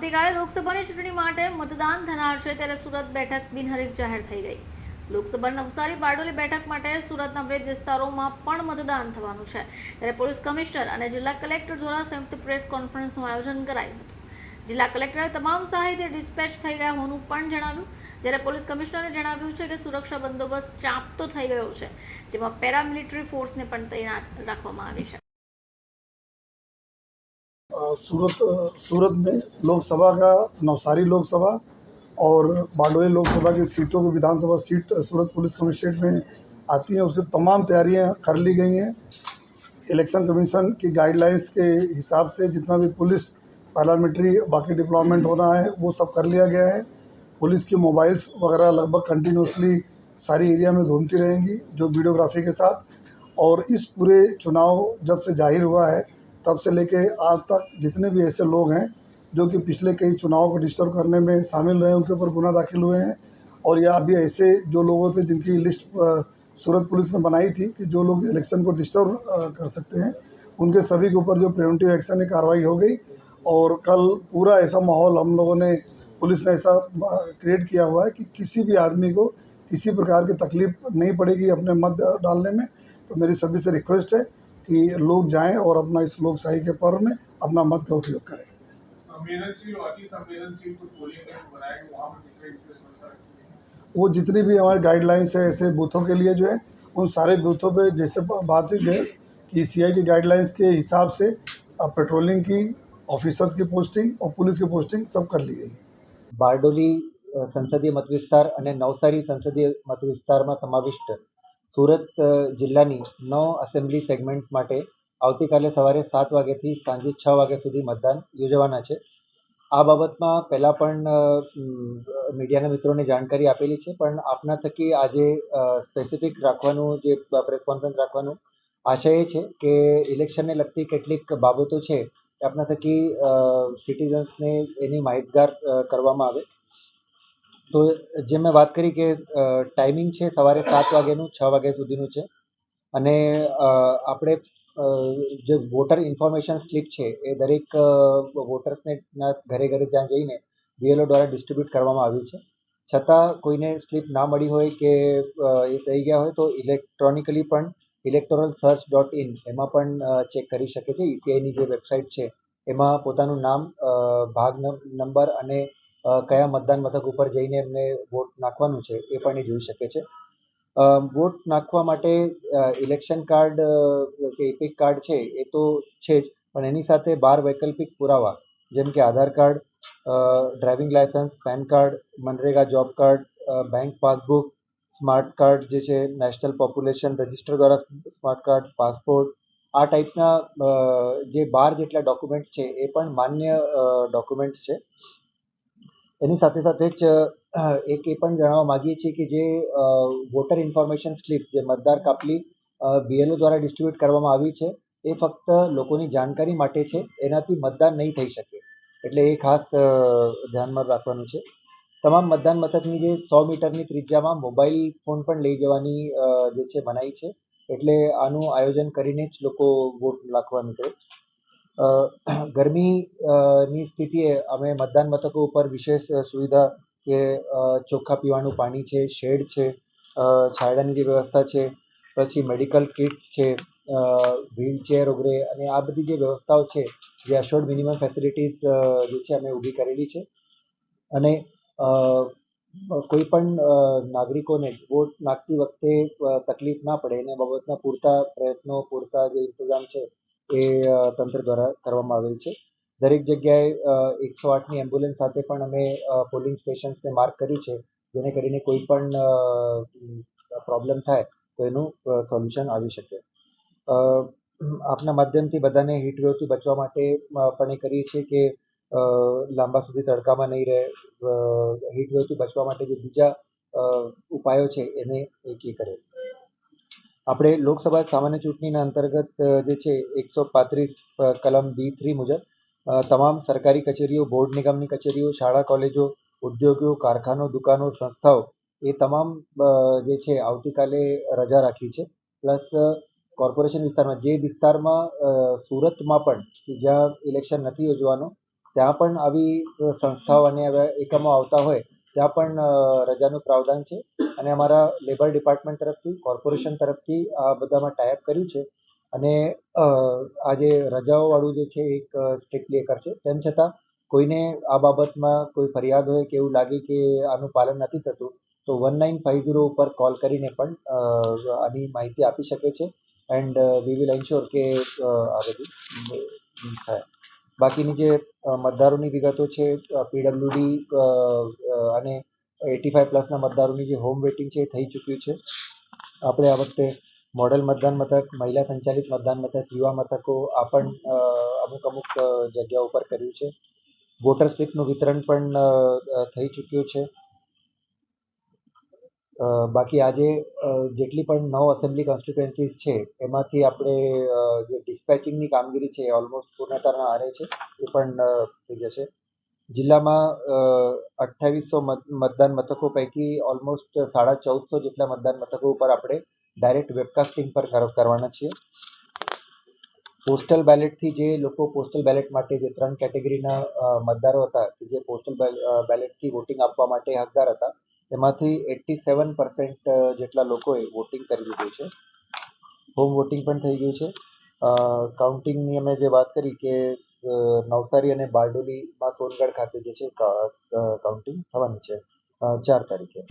આવતીકાલે લોકસભાની ચૂંટણી માટે મતદાન થનાર છે ત્યારે સુરત બેઠક બિનહરીફ જાહેર થઈ ગઈ. લોકસભા નવસારી બારડોલી બેઠક માટે સુરતના વિવિધ વિસ્તારોમાં પણ મતદાન થવાનું છે. ત્યારે પોલીસ કમિશનર અને જિલ્લા કલેક્ટર દ્વારા સંયુક્ત પ્રેસ કોન્ફરન્સનું આયોજન કરાયું હતું. જિલ્લા કલેક્ટરે તમામ સાહિત્ય ડિસ્પેચ થઈ ગયા હોવાનું પણ જણાવ્યું. જ્યારે પોલીસ કમિશનરે જણાવ્યું છે કે સુરક્ષા બંદોબસ્ત ચાંપતો થઈ ગયો છે, જેમાં પેરામિલિટરી ફોર્સને પણ તૈનાત રાખવામાં આવી છે. सूरत सूरत में लोकसभा का, नवसारी लोकसभा और बारडोली लोकसभा की सीटों की विधानसभा सीट सूरत पुलिस कमिश्नरेट में आती हैं। उसकी तमाम तैयारियाँ कर ली गई हैं। इलेक्शन कमीशन की गाइडलाइंस के हिसाब से जितना भी पुलिस पार्लियामेंट्री बाकी डिप्लॉयमेंट होना है, वो सब कर लिया गया है। पुलिस की मोबाइल्स वगैरह लगभग कंटिन्यूसली सारी एरिया में घूमती रहेंगी, जो वीडियोग्राफी के साथ। और इस पूरे चुनाव जब से ज़ाहिर हुआ है तब से लेके आज तक जितने भी ऐसे लोग हैं, जो कि पिछले कई चुनावों को डिस्टर्ब करने में शामिल रहे, उनके ऊपर गुना दाखिल हुए हैं। और या अभी ऐसे जो लोगों थे जिनकी लिस्ट सूरत पुलिस ने बनाई थी कि जो लोग इलेक्शन को डिस्टर्ब कर सकते हैं, उनके सभी के ऊपर जो प्रिवेंटिव एक्शन है कार्रवाई हो गई। और कल पूरा ऐसा माहौल हम लोगों ने, पुलिस ने ऐसा क्रिएट किया हुआ है कि किसी भी आदमी को किसी प्रकार की तकलीफ़ नहीं पड़ेगी अपने मत डालने में। तो मेरी सभी से रिक्वेस्ट है कि लोग जाएं और अपना इस लोकशाही के पर्व में अपना मत का उपयोग करें संवेदनशील और अति संवेदनशील कुछ पोलिंग बूथ बनाए गए वहाँ पर किस तरह विशेष व्यवस्था रखी गई है? वो जितनी भी हमारी गाइडलाइंस है ऐसे बूथों के लिए जो है उन सारे बूथों पे जैसे बा- बात हुई गई कि सी की गाइडलाइंस के हिसाब से अब पेट्रोलिंग की ऑफिसर्स की पोस्टिंग और पुलिस की पोस्टिंग सब कर ली गई है બારડોલી અ, સંસદીય મતવિસ્તાર અને નવસારી સંસદીય મતવિસ્તારમાં સમાવિષ્ટ સુરત જિલ્લાની નવ એસેમ્બલી સેગમેન્ટ માટે આવતીકાલે સવારે સાત વાગ્યાથી સાંજે છ વાગ્યા સુધી મતદાન યોજવાના છે. આ બાબતમાં પહેલાં પણ મીડિયાના મિત્રોને જાણકારી આપેલી છે, પણ આપના થકી આજે સ્પેસિફિક રાખવાનું જે પ્રેસ કોન્ફરન્સ રાખવાનું આશય એ છે કે ઇલેક્શનને લગતી કેટલીક બાબતો છે આપના થકી સિટીઝન્સને એની માહિતગાર કરવામાં આવે. તો જે મેં વાત કરી કે ટાઈમિંગ છે સવારે સાત વાગ્યાનું, છ વાગ્યા સુધીનું છે. અને આપણે જે વોટર ઇન્ફોર્મેશન સ્લીપ છે એ દરેક વોટર્સને ઘરે ઘરે ત્યાં જઈને બીએલઓ દ્વારા ડિસ્ટ્રીબ્યુટ કરવામાં આવી છે. છતાં કોઈને સ્લીપ ના મળી હોય કે એ થઈ ગયા હોય તો ઇલેક્ટ્રોનિકલી પણ ઇલેક્ટોરલ સર્ચ ડોટ ઇન એમાં પણ ચેક કરી શકે છે. ઈસીઆઈની જે વેબસાઇટ છે એમાં પોતાનું નામ ભાગ નંબર અને કયા મતદાન મથક ઉપર જઈને એમને વોટ નાખવાનું છે એ પણ એ જોઈ શકે છે. વોટ નાખવા માટે ઇલેક્શન કાર્ડ કે ઇપિક કાર્ડ છે એ તો છે જ, પણ એની સાથે બાર વૈકલ્પિક પુરાવા, જેમ કે Aadhaar card driving licence PAN card, MNREGA job card bank passbook, smart card જે છે, નેશનલ પોપ્યુલેશન રજિસ્ટર દ્વારા સ્માર્ટ કાર્ડ, પાસપોર્ટ, આ ટાઈપના જે બાર જેટલા ડોક્યુમેન્ટ્સ છે એ પણ માન્ય ડોક્યુમેન્ટ્સ છે. એની સાથે સાથે જ એક એ પણ જણાવવા માગીએ છીએ કે જે વોટર ઇન્ફોર્મેશન સ્લીપ જે મતદાર કાપલી બીએલઓ દ્વારા ડિસ્ટ્રીબ્યુટ કરવામાં આવી છે એ ફક્ત લોકોની જાણકારી માટે છે એનાથી મતદાન નહીં થઈ શકે. એટલે એ ખાસ ધ્યાનમાં રાખવાનું છે. તમામ મતદાન મથકની જે સો મીટરની ત્રિજ્યામાં મોબાઈલ ફોન પણ લઈ જવાની જે છે મનાઈ છે. એટલે આનું આયોજન કરીને જ લોકો વોટ નાખવા અ, ગરમી ની સ્થિતિએ અમે મતદાન મથકો ઉપર વિશેષ સુવિધા કે ચોખ્ખા પીવાનું પાણી છે, શેડ છે છાંયડાની જે વ્યવસ્થા છે, પછી મેડિકલ કિટ્સ છે વ્હીલચેર વગેરે અને આ બધી જે વ્યવસ્થાઓ છે, જે અશોર્ડ મિનિમમ ફેસિલિટીઝ જે છે અમે ઊભી કરેલી છે. અને કોઈ પણ નાગરિકોને વોટ નાખતી વખતે તકલીફ ના પડે, એને બાબતના પૂરતા પ્રયત્નો, પૂરતા જે ઇંતજામ છે એ તંત્ર દ્વારા કરવામાં આવેલ છે. દરેક જગ્યાએ એકસો આઠની એમ્બ્યુલન્સ સાથે પણ અમે પોલિંગ સ્ટેશન્સને માર્ક કર્યું છે. જેને કરીને કોઈ પણ પ્રોબ્લેમ થાય તો એનું સોલ્યુશન આવી શકે. આપના માધ્યમથી બધાને હીટવેવથી બચવા માટે પણ એ કરીએ છીએ કે લાંબા સુધી તડકામાં નહીં રહે. હીટવેવથી બચવા માટે જે બીજા ઉપાયો છે એને એકી કરે. આપણે લોકસભા સામાન્ય ચૂંટણીના અંતર્ગત જે છે, એકસો પાંત્રીસ કલમ બી થ્રી મુજબ તમામ સરકારી કચેરીઓ, બોર્ડ નિગમની કચેરીઓ, શાળા, કોલેજો, ઉદ્યોગો, કારખાનો, દુકાનો, સંસ્થાઓ, એ તમામ જે છે, આવતીકાલે રજા રાખી છે. પ્લસ કોર્પોરેશન વિસ્તારમાં, જે વિસ્તારમાં સુરતમાં પણ જ્યાં ઇલેક્શન નથી યોજવાનું, ત્યાં પણ આવી સંસ્થાઓ અને એકમો આવતા હોય ત્યાં પણ રજાનું પ્રાવધાન છે અને અમારા લેબર ડિપાર્ટમેન્ટ તરફથી, કોર્પોરેશન તરફથી આ બધામાં ટાઈપ કર્યું છે અને આ જે રજાઓવાળું જે છે એક સ્ટ્રિક્ટલી લેકર છે. તેમ છતાં કોઈને આ બાબતમાં કોઈ ફરિયાદ હોય કે એવું લાગે કે આનું પાલન નથી થતું, તો વન નાઇન ફાઇવ ઝીરો ઉપર કોલ કરીને પણ આની માહિતી આપી શકે છે. એન્ડ વી વિલ એન્શ્યોર કે આ બધું થાય બાકીની જે મતદારોની વિગતો છે પીડબ્લ્યુડી અને એટી ફાઇવ પ્લસના મતદારોની જે હોમ વેટિંગ છે એ થઈ ચૂક્યું છે. આપણે આ વખતે મોડલ મતદાન મથક, મહિલા સંચાલિત મતદાન મથક, યુવા મથકો, આ પણ અમુક અમુક જગ્યા ઉપર કર્યું છે. વોટર સ્લીપનું વિતરણ પણ થઈ ચૂક્યું છે. બાકી આજે જેટલી પણ નવ એસેમ્બલી કોન્સ્ટિટ્યુએન્સીસ છે, એમાંથી આપણે જે ડિસ્પેચિંગની કામગીરી છે ઓલમોસ્ટ પૂર્ણતાના આરે છે, એ પણ થઈ જશે. જિલ્લામાં અઠ્ઠાવીસો મતદાન મથકો પૈકી ઓલમોસ્ટ સાડા ચૌદસો જેટલા મતદાન મથકો ઉપર આપણે ડાયરેક્ટ વેબકાસ્ટિંગ પર કર- કરવાના છીએ. પોસ્ટલ બેલેટથી જે લોકો પોસ્ટલ બેલેટ માટે જે ત્રણ કેટેગરીના મતદારો હતા, કે જે પોસ્ટલ બેલેટથી વોટિંગ આપવા માટે હકદાર હતા એમાંથી એટ્ટી સેવન પર્સન્ટ જેટલા લોકોએ વોટિંગ કરી દીધું છે. હોમ વોટિંગ પણ થઈ ગયું છે. કાઉન્ટિંગની અમે જે વાત કરી કે નવસારી અને બારડોલીમાં સોનગઢ ખાતે જે છે કાઉન્ટિંગ થવાની છે ચાર તારીખે.